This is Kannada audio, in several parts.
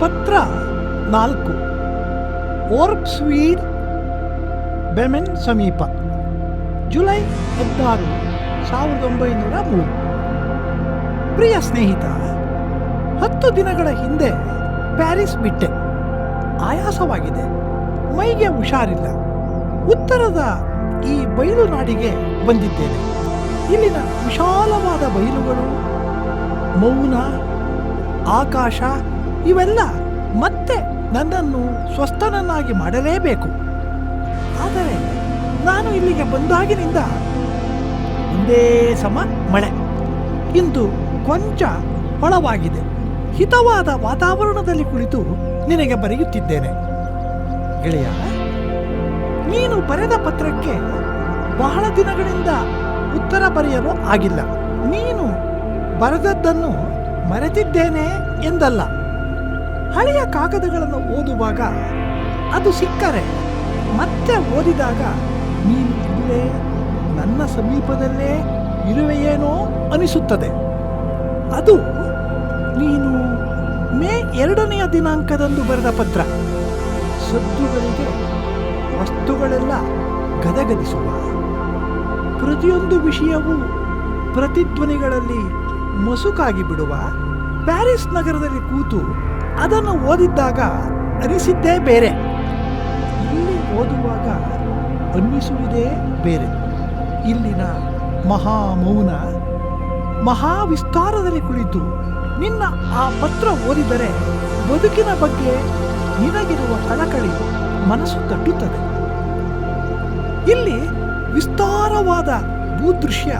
ಪತ್ರ ನಾಲ್ಕು. ಓರ್ಕ್ಸ್ವೀಡ್ ಬೆಮೆನ್ ಸಮೀಪ. ಜುಲೈ ಹದಿನಾರು, ಸಾವಿರದ ಒಂಬೈನೂರ ಮೂರು. ಪ್ರಿಯ ಸ್ನೇಹಿತ, ಹತ್ತು ದಿನಗಳ ಹಿಂದೆ ಪ್ಯಾರಿಸ್ ಬಿಟ್ಟೆ. ಆಯಾಸವಾಗಿದೆ. ಮೈಗೆ ಹುಷಾರಿಲ್ಲ. ಉತ್ತರದ ಈ ಬಯಲು ನಾಡಿಗೆ ಬಂದಿದ್ದೇನೆ. ಇಲ್ಲಿನ ವಿಶಾಲವಾದ ಬಯಲುಗಳು, ಮೌನ, ಆಕಾಶ ಇವೆಲ್ಲ ಮತ್ತೆ ನನ್ನನ್ನು ಸ್ವಸ್ಥನನ್ನಾಗಿ ಮಾಡಲೇಬೇಕು. ಆದರೆ ನಾನು ಇಲ್ಲಿಗೆ ಬಂದಾಗಿನಿಂದ ಒಂದೇ ಸಮ ಮಳೆ. ಇಂದು ಕೊಂಚ ಹೊಳವಾಗಿದೆ ಹಿತವಾದ ವಾತಾವರಣದಲ್ಲಿ ಕುಳಿತು ನಿನಗೆ ಬರೆಯುತ್ತಿದ್ದೇನೆ. ಗೆಳೆಯ, ನೀನು ಬರೆದ ಪತ್ರಕ್ಕೆ ಬಹಳ ದಿನಗಳಿಂದ ಉತ್ತರ ಬರೆಯಲು ಆಗಿಲ್ಲ. ನೀನು ಬರೆದದ್ದನ್ನು ಮರೆತಿದ್ದೇನೆ ಎಂದಲ್ಲ. ಹಳೆಯ ಕಾಗದಗಳನ್ನು ಓದುವಾಗ ಅದು ಸಿಕ್ಕರೆ. ಮತ್ತೆ ಓದಿದಾಗ, ನೀನು ಇಲ್ಲೇ, ನನ್ನ ಸಮೀಪದಲ್ಲೇ ಇರುವೆಯೇನೋ ಅನಿಸುತ್ತದೆ. ಅದು ನೀನು ಮೇ ಎರಡನೆಯ ದಿನಾಂಕದಂದು ಬರೆದ ಪತ್ರ. ಸದ್ದುಗಳಿಗೆ ವಸ್ತುಗಳೆಲ್ಲ ಗದಗದಿಸುವ. ಪ್ರತಿಯೊಂದು ವಿಷಯವೂ ಪ್ರತಿಧ್ವನಿಗಳಲ್ಲಿ ಮಸುಕಾಗಿ ಬಿಡುವ ಪ್ಯಾರಿಸ್ ನಗರದಲ್ಲಿ ಕೂತು ಅದನ್ನು ಓದಿದ್ದಾಗ ಅನಿಸಿದ್ದೇ ಬೇರೆ. ಇಲ್ಲಿ ಓದುವಾಗ ಅನ್ನಿಸುವುದೇ ಬೇರೆ. ಇಲ್ಲಿನ ಮಹಾಮೌನ ಮಹಾವಿಸ್ತಾರದಲ್ಲಿ ಕುಳಿತು ನಿನ್ನ ಆ ಪತ್ರ ಓದಿದರೆ ಬದುಕಿನ ಬಗ್ಗೆ ನಿನಗಿರುವ ಕಳಕಳಿ ಮನಸ್ಸು ತಟ್ಟುತ್ತದೆ. ಇಲ್ಲಿ ವಿಸ್ತಾರವಾದ ಭೂದೃಶ್ಯ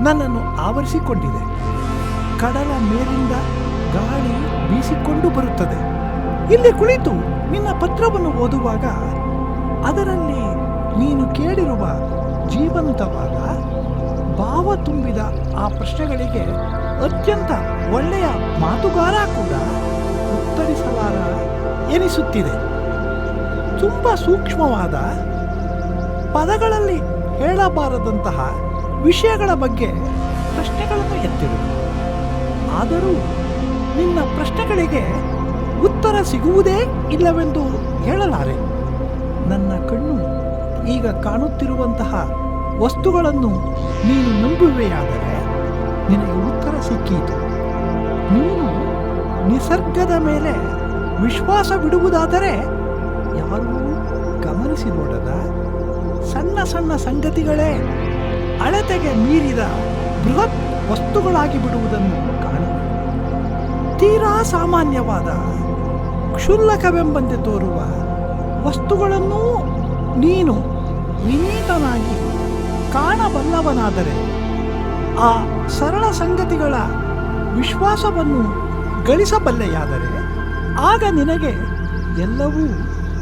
ನನ್ನನ್ನು ಆವರಿಸಿಕೊಂಡಿದೆ. ಕಡಲ ಮೇಲಿಂದ ಗಾಳಿ ಬೀಸಿಕೊಂಡು ಬರುತ್ತದೆ. ಇಲ್ಲಿ ಕುಳಿತು ನಿನ್ನ ಪತ್ರವನ್ನು ಓದುವಾಗ ಅದರಲ್ಲಿ ನೀನು ಕೇಳಿರುವ ಜೀವಂತವಾದ ಭಾವ ತುಂಬಿದ ಆ ಪ್ರಶ್ನೆಗಳಿಗೆ ಅತ್ಯಂತ ಒಳ್ಳೆಯ ಮಾತುಗಾರ ಕೂಡ ಉತ್ತರಿಸಲಾರ ಎನಿಸುತ್ತಿದೆ. ತುಂಬ ಸೂಕ್ಷ್ಮವಾದ ಪದಗಳಲ್ಲಿ ಹೇಳಬಾರದಂತಹ ವಿಷಯಗಳ ಬಗ್ಗೆ ಪ್ರಶ್ನೆಗಳನ್ನು ಎತ್ತಿರು. ಆದರೂ ನಿನ್ನ ಪ್ರಶ್ನೆಗಳಿಗೆ ಉತ್ತರ ಸಿಗುವುದೇ ಇಲ್ಲವೆಂದು ಹೇಳಲಾರೆ. ನನ್ನ ಕಣ್ಣು ಈಗ ಕಾಣುತ್ತಿರುವಂತಹ ವಸ್ತುಗಳನ್ನು ನೀನು ನಂಬುವೆಯಾದರೆ ನಿನಗೆ ಉತ್ತರ ಸಿಕ್ಕೀತು. ನೀನು ನಿಸರ್ಗದ ಮೇಲೆ ವಿಶ್ವಾಸ ಬಿಡುವುದಾದರೆ ಯಾರೂ ಗಮನಿಸಿ ನೋಡದ. ಸಣ್ಣ ಸಣ್ಣ ಸಂಗತಿಗಳೇ ಅಳತೆಗೆ ಮೀರಿದ ಬೃಹತ್ ವಸ್ತುಗಳಾಗಿ ಬಿಡುವುದನ್ನು ಕಾಣುವೆ ತೀರಾ ಸಾಮಾನ್ಯವಾದ ಕ್ಷುಲ್ಲಕವೆಂಬಂತೆ ತೋರುವ ವಸ್ತುಗಳನ್ನೂ ನೀನು ವಿನೀತನಾಗಿ ಕಾಣಬಲ್ಲವನಾದರೆ ಆ ಸರಳ ಸಂಗತಿಗಳ ವಿಶ್ವಾಸವನ್ನು ಗಳಿಸಬಲ್ಲೆಯಾದರೆ ಆಗ ನಿನಗೆ ಎಲ್ಲವೂ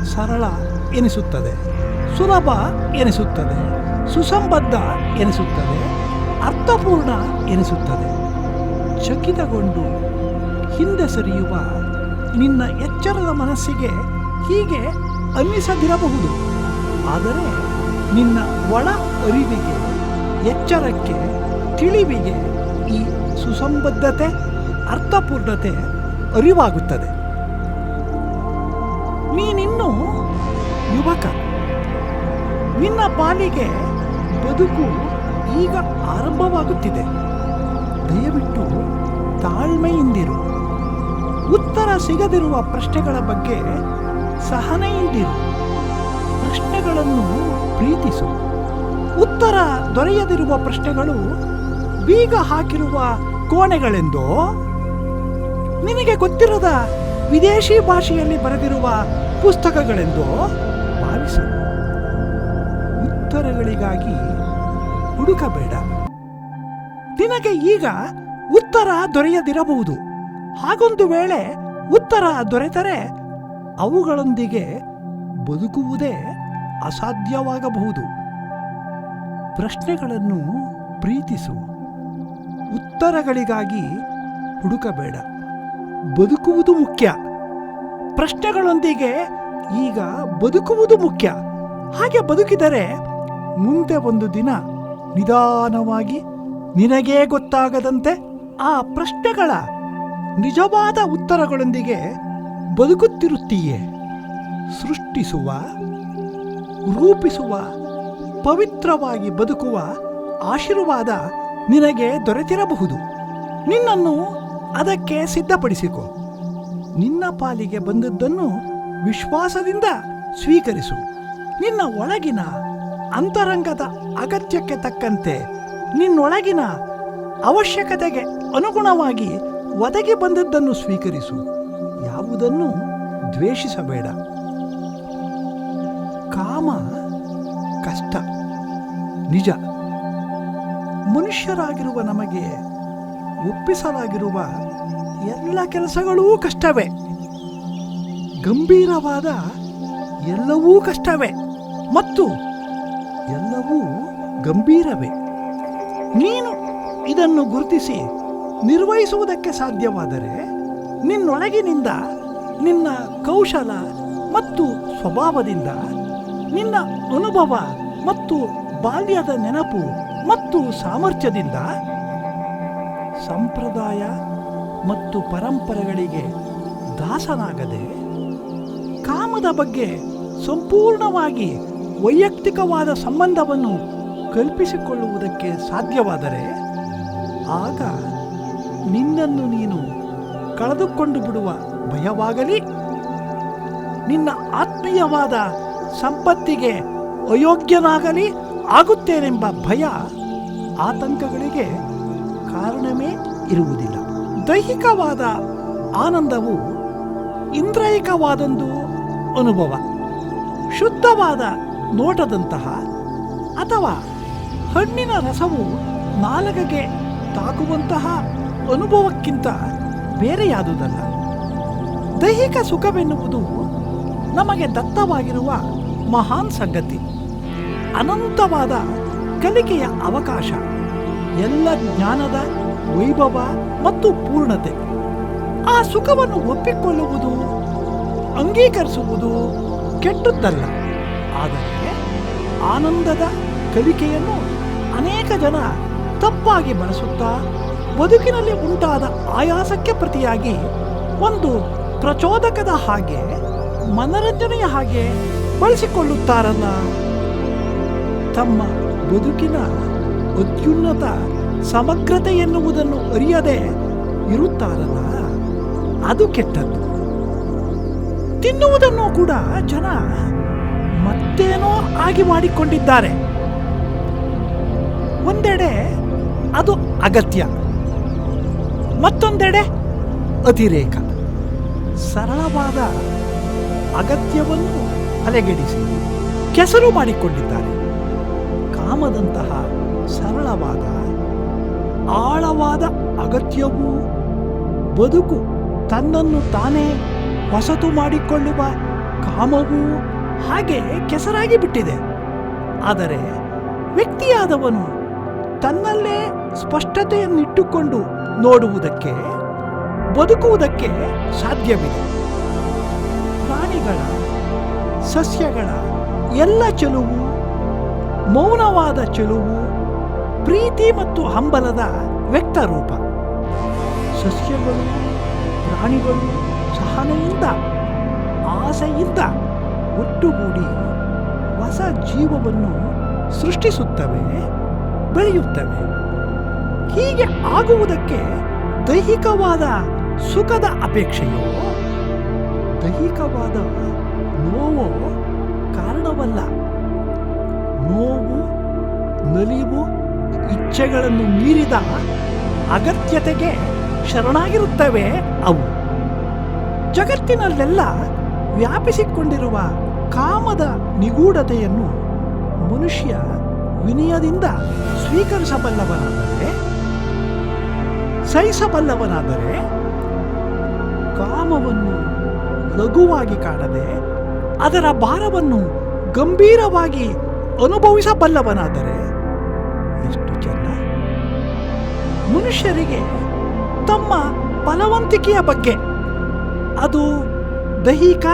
ಸರಳ ಎನಿಸುತ್ತದೆ, ಸುಲಭ ಎನಿಸುತ್ತದೆ, ಸುಸಂಬದ್ಧ ಎನಿಸುತ್ತದೆ, ಅರ್ಥಪೂರ್ಣ ಎನಿಸುತ್ತದೆ. ಚಕಿತಗೊಂಡು ಹಿಂದೆ ಸರಿಯುವ ನಿನ್ನ ಎಚ್ಚರದ ಮನಸ್ಸಿಗೆ ಹೀಗೆ ಅನ್ನಿಸದಿರಬಹುದು. ಆದರೆ ನಿನ್ನ ಒಳ ಅರಿವಿಗೆ, ಎಚ್ಚರಕ್ಕೆ, ತಿಳಿವಿಗೆ ಈ ಸುಸಂಬದ್ಧತೆ, ಅರ್ಥಪೂರ್ಣತೆ ಅರಿವಾಗುತ್ತದೆ. ನೀನಿನ್ನೂ ಯುವಕ. ನಿನ್ನ ಪಾಲಿಗೆ ಬದುಕು ಈಗ ಆರಂಭವಾಗುತ್ತಿದೆ. ದಯವಿಟ್ಟು ತಾಳ್ಮೆಯಿಂದಿರು. ಸಿಗದಿರುವ ಪ್ರಶ್ನೆಗಳ ಬಗ್ಗೆ ಸಹನೆಯಿಂದಿರು. ಪ್ರಶ್ನೆಗಳನ್ನು ಪ್ರೀತಿಸು. ಉತ್ತರ ದೊರೆಯದಿರುವ ಪ್ರಶ್ನೆಗಳು ಬೀಗ ಹಾಕಿರುವ ಕೋಣೆಗಳೆಂದೋ, ನಿನಗೆ ಗೊತ್ತಿರದ ವಿದೇಶಿ ಭಾಷೆಯಲ್ಲಿ ಬರೆದಿರುವ ಪುಸ್ತಕಗಳೆಂದೋ ಭಾವಿಸು. ಉತ್ತರಗಳಿಗಾಗಿ ಹುಡುಕಬೇಡ. ನಿನಗೆ ಈಗ ಉತ್ತರ ದೊರೆಯದಿರಬಹುದು. ಹಾಗೊಂದು ವೇಳೆ ಉತ್ತರ ದೊರೆತರೆ, ಅವುಗಳೊಂದಿಗೆ ಬದುಕುವುದೇ ಅಸಾಧ್ಯವಾಗಬಹುದು. ಪ್ರಶ್ನೆಗಳನ್ನು ಪ್ರೀತಿಸು. ಉತ್ತರಗಳಿಗಾಗಿ ಹುಡುಕಬೇಡ. ಬದುಕುವುದು ಮುಖ್ಯ. ಪ್ರಶ್ನೆಗಳೊಂದಿಗೆ ಈಗ ಬದುಕುವುದು ಮುಖ್ಯ. ಹಾಗೆ ಬದುಕಿದರೆ ಮುಂದೆ ಒಂದು ದಿನ ನಿಧಾನವಾಗಿ ನಿನಗೇ ಗೊತ್ತಾಗದಂತೆ ಆ ಪ್ರಶ್ನೆಗಳ ನಿಜವಾದ ಉತ್ತರಗಳೊಂದಿಗೆ ಬದುಕುತ್ತಿರುತ್ತೀಯೇ. ಸೃಷ್ಟಿಸುವ, ರೂಪಿಸುವ, ಪವಿತ್ರವಾಗಿ ಬದುಕುವ ಆಶೀರ್ವಾದ ನಿನಗೆ ದೊರೆತಿರಬಹುದು. ನಿನ್ನನ್ನು ಅದಕ್ಕೆ ಸಿದ್ಧಪಡಿಸಿಕೊ. ನಿನ್ನ ಪಾಲಿಗೆ ಬಂದದ್ದನ್ನು ವಿಶ್ವಾಸದಿಂದ ಸ್ವೀಕರಿಸು. ನಿನ್ನ ಒಳಗಿನ ಅಂತರಂಗದ ಅಗತ್ಯಕ್ಕೆ ತಕ್ಕಂತೆ ನಿನ್ನೊಳಗಿನ ಅವಶ್ಯಕತೆಗೆ ಅನುಗುಣವಾಗಿ ಒದಗಿ ಬಂದದ್ದನ್ನು ಸ್ವೀಕರಿಸು. ಯಾವುದನ್ನು ದ್ವೇಷಿಸಬೇಡ. ಕಾಮ ಕಷ್ಟ, ನಿಜ. ಮನುಷ್ಯರಾಗಿರುವ ನಮಗೆ ಒಪ್ಪಿಸಲಾಗಿರುವ ಎಲ್ಲ ಕೆಲಸಗಳೂ ಕಷ್ಟವೇ. ಗಂಭೀರವಾದ ಎಲ್ಲವೂ ಕಷ್ಟವೇ. ಮತ್ತು ಎಲ್ಲವೂ ಗಂಭೀರವೇ. ನೀನು ಇದನ್ನು ಗುರುತಿಸಿ ನಿರ್ವಹಿಸುವುದಕ್ಕೆ ಸಾಧ್ಯವಾದರೆ ನಿನ್ನೊಳಗಿನಿಂದ ನಿನ್ನ ಕೌಶಲ ಮತ್ತು ಸ್ವಭಾವದಿಂದ ನಿನ್ನ ಅನುಭವ ಮತ್ತು ಬಾಲ್ಯದ ನೆನಪು ಮತ್ತು ಸಾಮರ್ಥ್ಯದಿಂದ ಸಂಪ್ರದಾಯ ಮತ್ತು ಪರಂಪರೆಗಳಿಗೆ ದಾಸನಾಗದೆ ಕಾಮದ ಬಗ್ಗೆ ಸಂಪೂರ್ಣವಾಗಿ ವೈಯಕ್ತಿಕವಾದ ಸಂಬಂಧವನ್ನು ಕಲ್ಪಿಸಿಕೊಳ್ಳುವುದಕ್ಕೆ ಸಾಧ್ಯವಾದರೆ ಆಗ ನಿನ್ನನ್ನು ನೀನು ಕಳೆದುಕೊಂಡು ಬಿಡುವ ಭಯವಾಗಲಿ. ನಿನ್ನ ಆತ್ಮೀಯವಾದ ಸಂಪತ್ತಿಗೆ ಅಯೋಗ್ಯನಾಗಲಿ, ಆಗುತ್ತೇನೆಂಬ ಭಯ ಆತಂಕಗಳಿಗೆ ಕಾರಣವೇ ಇರುವುದಿಲ್ಲ. ದೈಹಿಕವಾದ ಆನಂದವು ಇಂದ್ರಯಿಕವಾದೊಂದು ಅನುಭವ. ಶುದ್ಧವಾದ ನೋಟದಂತಹ ಅಥವಾ ಹಣ್ಣಿನ ರಸವು ನಾಲಗೆಗೆ ತಾಕುವಂತಹ ಅನುಭವಕ್ಕಿಂತ ಬೇರೆಯಾದುದಲ್ಲ ದೈಹಿಕ ಸುಖವೆನ್ನುವುದು ನಮಗೆ ದತ್ತವಾಗಿರುವ ಮಹಾನ್ ಸಂಗತಿ. ಅನಂತವಾದ ಕಲಿಕೆಯ ಅವಕಾಶ. ಎಲ್ಲ ಜ್ಞಾನದ ವೈಭವ ಮತ್ತು ಪೂರ್ಣತೆ. ಆ ಸುಖವನ್ನು ಒಪ್ಪಿಕೊಳ್ಳುವುದು, ಅಂಗೀಕರಿಸುವುದು ಕೆಟ್ಟದ್ದಲ್ಲ. ಆದರೆ ಆನಂದದ ಕಲಿಕೆಯನ್ನು ಅನೇಕ ಜನ ತಪ್ಪಾಗಿ ಬಳಸುತ್ತಾ ಬದುಕಿನಲ್ಲಿ ಉಂಟಾದ ಆಯಾಸಕ್ಕೆ ಪ್ರತಿಯಾಗಿ ಒಂದು ಪ್ರಚೋದಕದ ಹಾಗೆ, ಮನರಂಜನೆಯ ಹಾಗೆ ಬಳಸಿಕೊಳ್ಳುತ್ತಾರಲ್ಲ. ತಮ್ಮ ಬದುಕಿನ ಅತ್ಯುನ್ನತ ಸಮಗ್ರತೆ ಎನ್ನುವುದನ್ನು ಅರಿಯದೆ ಇರುತ್ತಾರಲ್ಲ, ಅದು ಕೆಟ್ಟದ್ದು. ತಿನ್ನುವುದನ್ನು ಕೂಡ ಜನ ಮತ್ತೇನೋ ಆಗಿ ಮಾಡಿಕೊಂಡಿದ್ದಾರೆ. ಒಂದೆಡೆ ಅದು ಅಗತ್ಯ. ಮತ್ತೊಂದೆಡೆ ಅತಿರೇಕ. ಸರಳವಾದ ಅಗತ್ಯವನ್ನು ಅಲೆಗೆಡಿಸಿ ಕೆಸರು ಮಾಡಿಕೊಂಡಿದ್ದಾರೆ. ಕಾಮದಂತಹ ಸರಳವಾದ, ಆಳವಾದ ಅಗತ್ಯವೂ ಬದುಕು ತನ್ನನ್ನು ತಾನೇ ಹೊಸತು ಮಾಡಿಕೊಳ್ಳುವ ಕಾಮವೂ ಹಾಗೆ ಕೆಸರಾಗಿ ಬಿಟ್ಟಿದೆ. ಆದರೆ ವ್ಯಕ್ತಿಯಾದವನು ತನ್ನಲ್ಲೇ ಸ್ಪಷ್ಟತೆಯನ್ನಿಟ್ಟುಕೊಂಡು ನೋಡುವುದಕ್ಕೆ, ಬದುಕುವುದಕ್ಕೆ ಸಾಧ್ಯವಿದೆ. ಪ್ರಾಣಿಗಳ, ಸಸ್ಯಗಳ ಎಲ್ಲ ಚೆಲುವು, ಮೌನವಾದ ಚೆಲುವು, ಪ್ರೀತಿ ಮತ್ತು ಹಂಬಲದ ವ್ಯಕ್ತರೂಪ. ಸಸ್ಯಗಳು, ಪ್ರಾಣಿಗಳು ಸಹನೆಯಿಂದ, ಆಸೆಯಿಂದ ಒಟ್ಟುಗೂಡಿ ಹೊಸ ಜೀವವನ್ನು ಸೃಷ್ಟಿಸುತ್ತವೆ. ಬೆಳೆಯುತ್ತವೆ. ಹೀಗೆ ಆಗುವುದಕ್ಕೆ ದೈಹಿಕವಾದ ಸುಖದ ಅಪೇಕ್ಷೆಯೋ? ದೈಹಿಕವಾದ ನೋವು ಕಾರಣವಲ್ಲ. ನೋವು, ನಲಿವು, ಇಚ್ಛೆಗಳನ್ನು ಮೀರಿದ ಅಗತ್ಯತೆಗೆ ಶರಣಾಗಿರುತ್ತವೆ ಅವು. ಜಗತ್ತಿನಲ್ಲೆಲ್ಲ ವ್ಯಾಪಿಸಿಕೊಂಡಿರುವ ಕಾಮದ ನಿಗೂಢತೆಯನ್ನು ಮನುಷ್ಯ ವಿನಯದಿಂದ ಸ್ವೀಕರಿಸಬಲ್ಲವನಾದರೆ ಸಹಿಸಬಲ್ಲವನಾದರೆ ಕಾಮವನ್ನು ಲಘುವಾಗಿ ಕಾಣದೆ ಅದರ ಭಾರವನ್ನು ಗಂಭೀರವಾಗಿ ಅನುಭವಿಸಬಲ್ಲವನಾದರೆ ಎಷ್ಟು ಚೆನ್ನ? ಮನುಷ್ಯರಿಗೆ ತಮ್ಮ ಬಲವಂತಿಕೆಯ ಬಗ್ಗೆ ಅದು ದೈಹಿಕ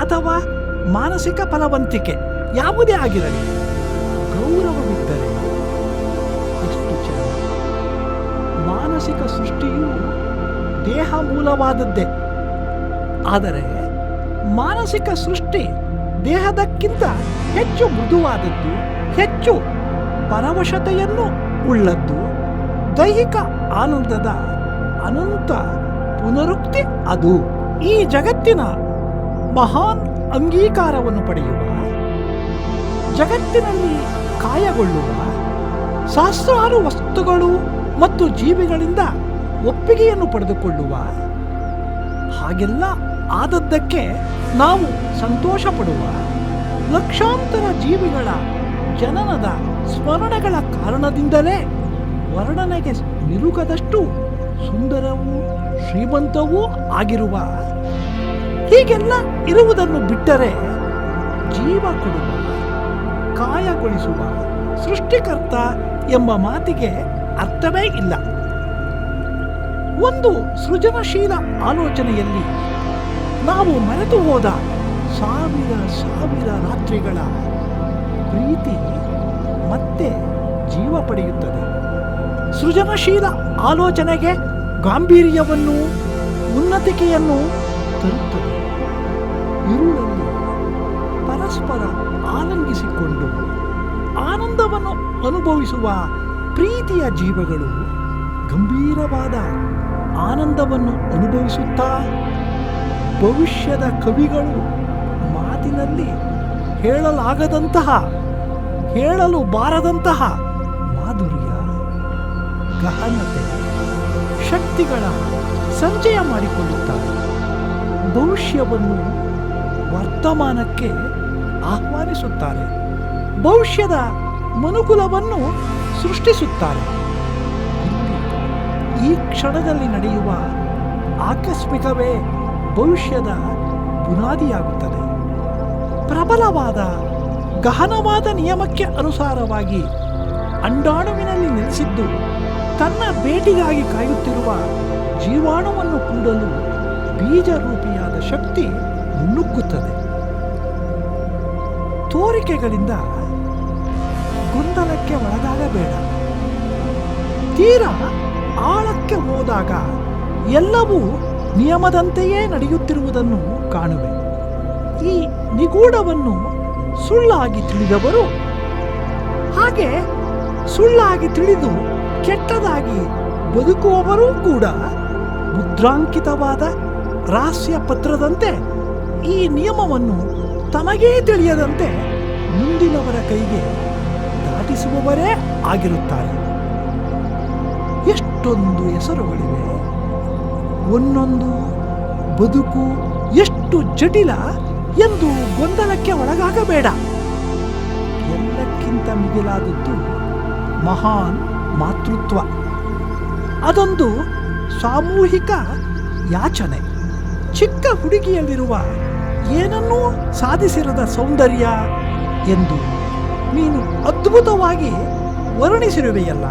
ಅಥವಾ ಮಾನಸಿಕ ಫಲವಂತಿಕೆ ಯಾವುದೇ ಆಗಿರಲಿ ಗೌರವವಿದ್ದರೆ ಮಾನಸಿಕ ಸೃಷ್ಟಿಯು ದೇಹ ಮೂಲವಾದದ್ದೇ ಆದರೆ ಮಾನಸಿಕ ಸೃಷ್ಟಿ ದೇಹದಕ್ಕಿಂತ ಹೆಚ್ಚು ಮೃದುವಾದದ್ದು, ಹೆಚ್ಚು ಪರವಶತೆಯನ್ನು ಉಳ್ಳದ್ದು, ದೈಹಿಕ ಆನಂದದ ಅನಂತ ಪುನರುಕ್ತಿ ಅದು. ಈ ಜಗತ್ತಿನ ಮಹಾನ್ ಅಂಗೀಕಾರವನ್ನು ಪಡೆಯುವ, ಜಗತ್ತಿನಲ್ಲಿ ಕಾಯಗೊಳ್ಳುವ ಸಹಸ್ರಾರು ವಸ್ತುಗಳು ಮತ್ತು ಜೀವಿಗಳಿಂದ ಒಪ್ಪಿಗೆಯನ್ನು ಪಡೆದುಕೊಳ್ಳುವ ಹಾಗೆಲ್ಲ ಆದದ್ದಕ್ಕೆ ನಾವು ಸಂತೋಷ ಪಡುವ ಲಕ್ಷಾಂತರ ಜೀವಿಗಳ ಜನನದ ಸ್ಮರಣಗಳ ಕಾರಣದಿಂದಲೇ ವರ್ಣನೆಗೆ ನಿಲುಕದಷ್ಟು ಸುಂದರವೂ ಶ್ರೀಮಂತವೂ ಆಗಿರುವ ಹೀಗೆಲ್ಲ ಇರುವುದನ್ನು ಬಿಟ್ಟರೆ ಜೀವ ಕೊಡುವ, ಕಾಯಗೊಳಿಸುವ ಸೃಷ್ಟಿಕರ್ತ ಎಂಬ ಮಾತಿಗೆ ಅರ್ಥವೇ ಇಲ್ಲ. ಒಂದು ಸೃಜನಶೀಲ ಆಲೋಚನೆಯಲ್ಲಿ ನಾವು ಮರೆತು ಹೋದ ಸಾವಿರ ಸಾವಿರ ರಾತ್ರಿಗಳ ಪ್ರೀತಿ ಮತ್ತೆ ಜೀವ ಪಡೆಯುತ್ತದೆ. ಸೃಜನಶೀಲ ಆಲೋಚನೆಗೆ ಗಾಂಭೀರ್ಯವನ್ನು, ಉನ್ನತಿಕೆಯನ್ನು ತರುತ್ತದೆ. ಇರುಳನ್ನು ಪರಸ್ಪರ ಆನಂದಿಸಿಕೊಂಡು ಆನಂದವನ್ನು ಅನುಭವಿಸುವ ಪ್ರೀತಿಯ ಜೀವಗಳು ಗಂಭೀರವಾದ ಆನಂದವನ್ನು ಅನುಭವಿಸುತ್ತಾ ಭವಿಷ್ಯದ ಕವಿಗಳು ಮಾತಿನಲ್ಲಿ ಹೇಳಲಾಗದಂತಹ, ಹೇಳಲು ಬಾರದಂತಹ ಮಾಧುರ್ಯ, ಗಹನತೆ, ಶಕ್ತಿಗಳ ಸಂಚಯ ಮಾಡಿಕೊಳ್ಳುತ್ತಾರೆ. ಭವಿಷ್ಯವನ್ನು ವರ್ತಮಾನಕ್ಕೆ ಆಹ್ವಾನಿಸುತ್ತಾರೆ. ಭವಿಷ್ಯದ ಮನುಕುಲವನ್ನು ಸೃಷ್ಟಿಸುತ್ತಾರೆ ಈ ಕ್ಷಣದಲ್ಲಿ ನಡೆಯುವ ಆಕಸ್ಮಿಕವೇ ಭವಿಷ್ಯದ ಬುನಾದಿಯಾಗುತ್ತದೆ. ಪ್ರಬಲವಾದ, ಗಹನವಾದ ನಿಯಮಕ್ಕೆ ಅನುಸಾರವಾಗಿ ಅಂಡಾಣುವಿನಲ್ಲಿ ನೆಲೆಸಿದ್ದು ತನ್ನ ಬೇಟಿಗಾಗಿ ಕಾಯುತ್ತಿರುವ ಜೀವಾಣುವನ್ನು ಕೂಡಲು ಬೀಜರೂಪಿಯಾದ ಶಕ್ತಿ ಮುನ್ನುಗ್ಗುತ್ತದೆ ತೋರಿಕೆಗಳಿಂದ ಗೊಂದಲಕ್ಕೆ ಒಳಗಾಗಬೇಡ ತೀರಾ ಆಳಕ್ಕೆ ಹೋದಾಗ ಎಲ್ಲವೂ ನಿಯಮದಂತೆಯೇ ನಡೆಯುತ್ತಿರುವುದನ್ನು ಕಾಣುವೆ. ಈ ನಿಗೂಢವನ್ನು ಸುಳ್ಳಾಗಿ ತಿಳಿದವರು ಹಾಗೆ ಸುಳ್ಳಾಗಿ ತಿಳಿದು ಕೆಟ್ಟದಾಗಿ ಬದುಕುವವರೂ ಕೂಡ ಮುದ್ರಾಂಕಿತವಾದ ರಹಸ್ಯ ಪತ್ರದಂತೆ ಈ ನಿಯಮವನ್ನು ತಮಗೇ ತಿಳಿಯದಂತೆ ಮುಂದಿನವರ ಕೈಗೆ ದಾಟಿಸುವವರೇ ಆಗಿರುತ್ತಾರೆ. ಎಷ್ಟೊಂದು ಹೆಸರುಗಳಿವೆ. ಒಂದೊಂದು ಬದುಕು ಎಷ್ಟು ಜಟಿಲ ಎಂದು ಗೊಂದಲಕ್ಕೆ ಒಳಗಾಗಬೇಡ. ಎಲ್ಲಕ್ಕಿಂತ ಮಿಗಿಲಾದದ್ದು ಮಹಾನ್ ಮಾತೃತ್ವ. ಅದೊಂದು ಸಾಮೂಹಿಕ ಯಾಚನೆ. ಚಿಕ್ಕ ಹುಡುಗಿಯಲ್ಲಿರುವ ಏನನ್ನೂ ಸಾಧಿಸಿರದ ಸೌಂದರ್ಯ ಎಂದು ನೀನು ಅದ್ಭುತವಾಗಿ ವರ್ಣಿಸಿರುವೆಯಲ್ಲ.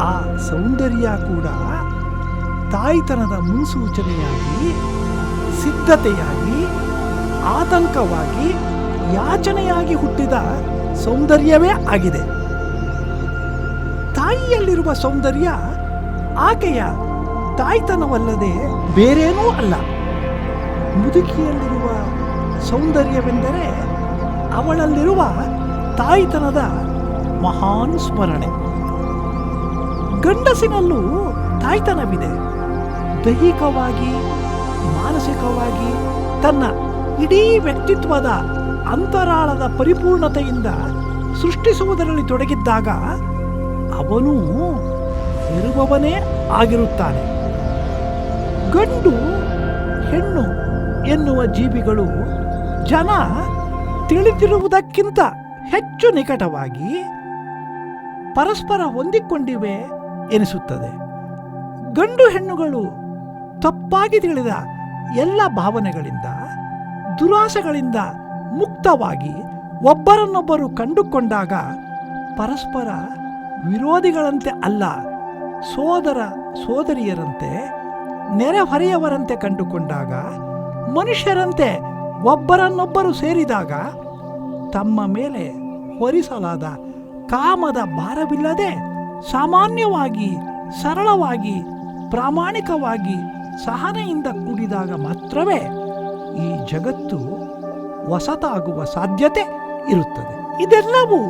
ಆ ಸೌಂದರ್ಯ ಕೂಡ ತಾಯ್ತನದ ಮುನ್ಸೂಚನೆಯಾಗಿ, ಸಿದ್ಧತೆಯಾಗಿ, ಆತಂಕವಾಗಿ, ಯಾಚನೆಯಾಗಿ ಹುಟ್ಟಿದ ಸೌಂದರ್ಯವೇ ಆಗಿದೆ. ತಾಯಿಯಲ್ಲಿರುವ ಸೌಂದರ್ಯ ಆಕೆಯ ತಾಯ್ತನವಲ್ಲದೆ ಬೇರೇನೂ ಅಲ್ಲ. ಮುದುಕಿಯಲ್ಲಿರುವ ಸೌಂದರ್ಯವೆಂದರೆ ಅವಳಲ್ಲಿರುವ ತಾಯಿತನದ ಮಹಾನ್ ಸ್ಮರಣೆ. ಗಂಡಸಿನಲ್ಲೂ ತಾಯ್ತನವಿದೆ. ದೈಹಿಕವಾಗಿ, ಮಾನಸಿಕವಾಗಿ ತನ್ನ ಇಡೀ ವ್ಯಕ್ತಿತ್ವದ ಅಂತರಾಳದ ಪರಿಪೂರ್ಣತೆಯಿಂದ ಸೃಷ್ಟಿಸುವುದರಲ್ಲಿ ತೊಡಗಿದ್ದಾಗ ಅವನು ಇರುವವನೇ ಆಗಿರುತ್ತಾನೆ. ಗಂಡು ಹೆಣ್ಣು ಎನ್ನುವ ಜೀವಿಗಳು ಜನ ತಿಳಿದಿರುವುದಕ್ಕಿಂತ ಹೆಚ್ಚು ನಿಕಟವಾಗಿ ಪರಸ್ಪರ ಹೊಂದಿಕೊಂಡಿವೆ ಎನಿಸುತ್ತದೆ. ಗಂಡು ಹೆಣ್ಣುಗಳು ತಪ್ಪಾಗಿ ತಿಳಿದ ಎಲ್ಲ ಭಾವನೆಗಳಿಂದ, ದುರಾಸೆಗಳಿಂದ ಮುಕ್ತವಾಗಿ ಒಬ್ಬರನ್ನೊಬ್ಬರು ಕಂಡುಕೊಂಡಾಗ ಪರಸ್ಪರ ವಿರೋಧಿಗಳಂತೆ ಅಲ್ಲ, ಸೋದರ ಸೋದರಿಯರಂತೆ, ನೆರೆಹೊರೆಯವರಂತೆ ಕಂಡುಕೊಂಡಾಗ ಮನುಷ್ಯರಂತೆ ಒಬ್ಬರನ್ನೊಬ್ಬರು ಸೇರಿದಾಗ ತಮ್ಮ ಮೇಲೆ ಹೊರಿಸಲಾದ ಕಾಮದ ಭಾರವಿಲ್ಲದೆ ಸಾಮಾನ್ಯವಾಗಿ ಸರಳವಾಗಿ ಪ್ರಾಮಾಣಿಕವಾಗಿ ಸಹನೆಯಿಂದ ಕೂಡಿದಾಗ ಮಾತ್ರವೇ ಈ ಜಗತ್ತು ಹೊಸತಾಗುವ ಸಾಧ್ಯತೆ ಇರುತ್ತದೆ. ಇದೆಲ್ಲವೂ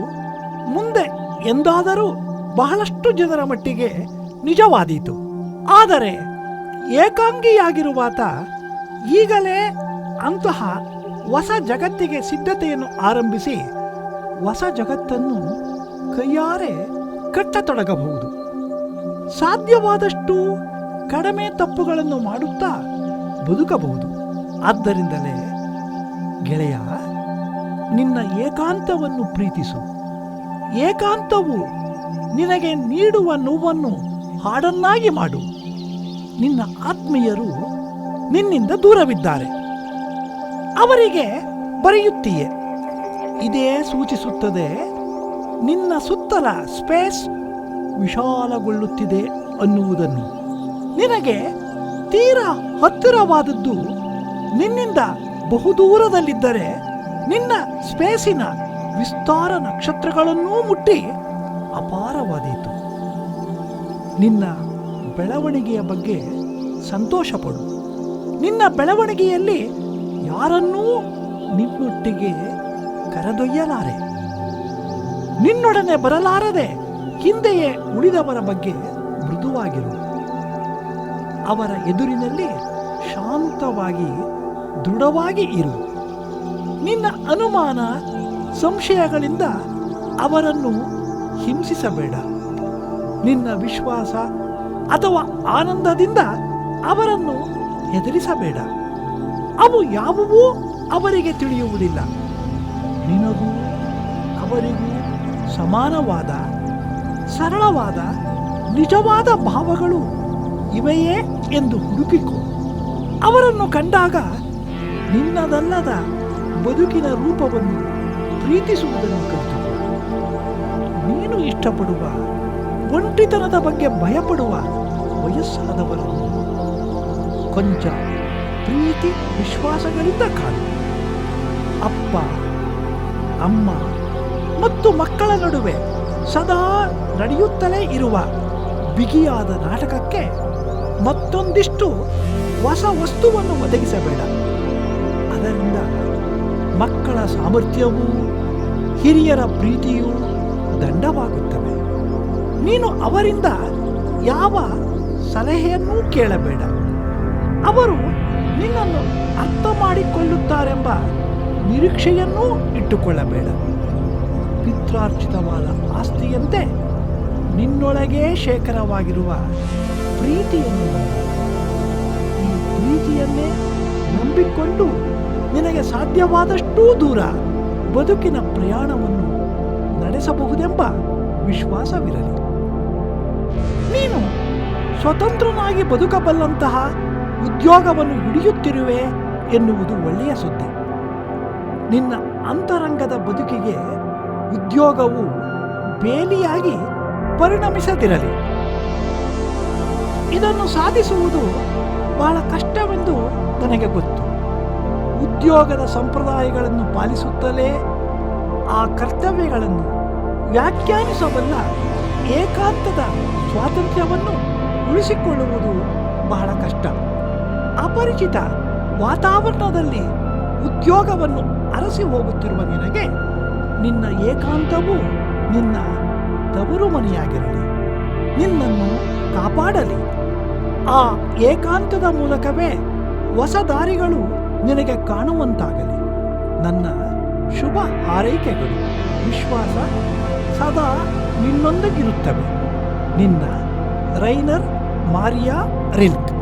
ಮುಂದೆ ಎಂದಾದರೂ ಬಹಳಷ್ಟು ಜನರ ಮಟ್ಟಿಗೆ ನಿಜವಾದೀತು. ಆದರೆ ಏಕಾಂಗಿಯಾಗಿರುವಾತ ಈಗಲೇ ಅಂತಹ ಹೊಸ ಜಗತ್ತಿಗೆ ಸಿದ್ಧತೆಯನ್ನು ಆರಂಭಿಸಿ ಹೊಸ ಜಗತ್ತನ್ನು ಕೈಯಾರೆ ಕಟ್ಟತೊಡಗಬಹುದು. ಸಾಧ್ಯವಾದಷ್ಟು ಕಡಿಮೆ ತಪ್ಪುಗಳನ್ನು ಮಾಡುತ್ತಾ ಬದುಕಬಹುದು. ಆದ್ದರಿಂದಲೇ ಗೆಳೆಯ, ನಿನ್ನ ಏಕಾಂತವನ್ನು ಪ್ರೀತಿಸು. ಏಕಾಂತವು ನಿನಗೆ ನೀಡುವ ನೋವನ್ನು ಹಾಡನ್ನಾಗಿ ಮಾಡು. ನಿನ್ನ ಆತ್ಮೀಯರು ನಿನ್ನಿಂದ ದೂರವಿದ್ದಾರೆ. ಅವರಿಗೆ ಬರೆಯುತ್ತೀಯೆ. ಇದೇ ಸೂಚಿಸುತ್ತದೆ, ನಿನ್ನ ಸುತ್ತಲ ಸ್ಪೇಸ್ ವಿಶಾಲಗೊಳ್ಳುತ್ತಿದೆ ಅನ್ನುವುದನ್ನು. ನಿನಗೆ ತೀರಾ ಹತ್ತಿರವಾದದ್ದು ನಿನ್ನಿಂದ ಬಹುದೂರದಲ್ಲಿದ್ದರೆ ನಿನ್ನ ಸ್ಪೇಸಿನ ವಿಸ್ತಾರ ನಕ್ಷತ್ರಗಳನ್ನೂ ಮುಟ್ಟಿ ಅಪಾರವಾದೀತು. ನಿನ್ನ ಬೆಳವಣಿಗೆಯ ಬಗ್ಗೆ ಸಂತೋಷಪಡು. ನಿನ್ನ ಬೆಳವಣಿಗೆಯಲ್ಲಿ ಯಾರನ್ನೂ ನಿನ್ನೊಟ್ಟಿಗೆ ಕರೆದೊಯ್ಯಲಾರೆ. ನಿನ್ನೊಡನೆ ಬರಲಾರದೆ ಹಿಂದೆಯೇ ಉಳಿದವರ ಬಗ್ಗೆ ಮೃದುವಾಗಿರು. ಅವರ ಎದುರಿನಲ್ಲಿ ಶಾಂತವಾಗಿ, ದೃಢವಾಗಿ ಇರು. ನಿನ್ನ ಅನುಮಾನ, ಸಂಶಯಗಳಿಂದ ಅವರನ್ನು ಹಿಂಸಿಸಬೇಡ. ನಿನ್ನ ವಿಶ್ವಾಸ ಅಥವಾ ಆನಂದದಿಂದ ಅವರನ್ನು ಹೆದರಿಸಬೇಡ. ಅವು ಯಾವುವು ಅವರಿಗೆ ತಿಳಿಯುವುದಿಲ್ಲ. ನಿನಗೂ ಅವರಿಗೂ ಸಮಾನವಾದ, ಸರಳವಾದ, ನಿಜವಾದ ಭಾವಗಳು ಇವೆಯೇ ಎಂದು ಹುಡುಕಿಕೊ. ಅವರನ್ನು ಕಂಡಾಗ ನಿನ್ನದಲ್ಲದ ಬದುಕಿನ ರೂಪವನ್ನು ಪ್ರೀತಿಸುವುದನ್ನು ಕಲಿತು ನೀನು ಇಷ್ಟಪಡುವ, ಒಂಟಿತನದ ಬಗ್ಗೆ ಭಯಪಡುವ ವಯಸ್ಸಾದವರನ್ನು ಕೊಂಚ ಪ್ರೀತಿ ವಿಶ್ವಾಸಗಳಿಂದ ಕಾಣು. ಅಪ್ಪ, ಅಮ್ಮ ಮತ್ತು ಮಕ್ಕಳ ನಡುವೆ ಸದಾ ನಡೆಯುತ್ತಲೇ ಇರುವ ಬಿಗಿಯಾದ ನಾಟಕಕ್ಕೆ ಮತ್ತೊಂದಿಷ್ಟು ಹೊಸ ವಸ್ತುವನ್ನು ಒದಗಿಸಬೇಡ. ಅದರಿಂದ ಮಕ್ಕಳ ಸಾಮರ್ಥ್ಯವೂ, ಹಿರಿಯರ ಪ್ರೀತಿಯೂ ದಂಡವಾಗುತ್ತವೆ. ನೀನು ಅವರಿಂದ ಯಾವ ಸಲಹೆಯನ್ನೂ ಕೇಳಬೇಡ. ಅವರು ನಿನ್ನನ್ನು ಅರ್ಥ ಮಾಡಿಕೊಳ್ಳುತ್ತಾರೆಂಬ ನಿರೀಕ್ಷೆಯನ್ನೂ ಇಟ್ಟುಕೊಳ್ಳಬೇಡ. ಪಿತ್ರಾರ್ಜಿತವಾದ ಆಸ್ತಿಯಂತೆ ನಿನ್ನೊಳಗೇ ಶೇಖರವಾಗಿರುವ ಪ್ರೀತಿಯನ್ನು ಈ ಪ್ರೀತಿಯನ್ನೇ ನಂಬಿಕೊಂಡು ನಿನಗೆ ಸಾಧ್ಯವಾದಷ್ಟೂ ದೂರ ಬದುಕಿನ ಪ್ರಯಾಣವನ್ನು ನಡೆಸಬಹುದೆಂಬ ವಿಶ್ವಾಸವಿರಲಿ. ನೀನು ಸ್ವತಂತ್ರನಾಗಿ ಬದುಕಬಲ್ಲಂತಹ ಉದ್ಯೋಗವನ್ನು ಹಿಡಿಯುತ್ತಿರುವೆ ಎನ್ನುವುದು ಒಳ್ಳೆಯ ಸುದ್ದಿ. ನಿನ್ನ ಅಂತರಂಗದ ಬದುಕಿಗೆ ಉದ್ಯೋಗವು ಬೇಲಿಯಾಗಿ ಪರಿಣಮಿಸದಿರಲಿ. ಇದನ್ನು ಸಾಧಿಸುವುದು ಬಹಳ ಕಷ್ಟವೆಂದು ನನಗೆ ಗೊತ್ತು. ಉದ್ಯೋಗದ ಸಂಪ್ರದಾಯಗಳನ್ನು ಪಾಲಿಸುತ್ತಲೇ ಆ ಕರ್ತವ್ಯಗಳನ್ನು ವ್ಯಾಖ್ಯಾನಿಸಬಲ್ಲ ಏಕಾಂತದ ಸ್ವಾತಂತ್ರ್ಯವನ್ನು ಉಳಿಸಿಕೊಳ್ಳುವುದು ಬಹಳ ಕಷ್ಟ. ಅಪರಿಚಿತ ವಾತಾವರಣದಲ್ಲಿ ಉದ್ಯೋಗವನ್ನು ಅರಸಿ ಹೋಗುತ್ತಿರುವ ನಿನಗೆ ನಿನ್ನ ಏಕಾಂತವು ನಿನ್ನ ತವರು ಮನೆಯಾಗಿರಲಿ ನಿನ್ನನ್ನು ಕಾಪಾಡಲಿ. ಆ ಏಕಾಂತದ ಮೂಲಕವೇ ಹೊಸ ದಾರಿಗಳು ನಿನಗೆ ಕಾಣುವಂತಾಗಲಿ. ನನ್ನ ಶುಭ ಹಾರೈಕೆಗಳು. ವಿಶ್ವಾಸ ಸದಾ ನಿನ್ನೊಂದಿಗಿರುತ್ತವೆ. ನಿನ್ನ ರೈನರ್ ಮಾರಿಯಾ ರಿಲ್ಕ್.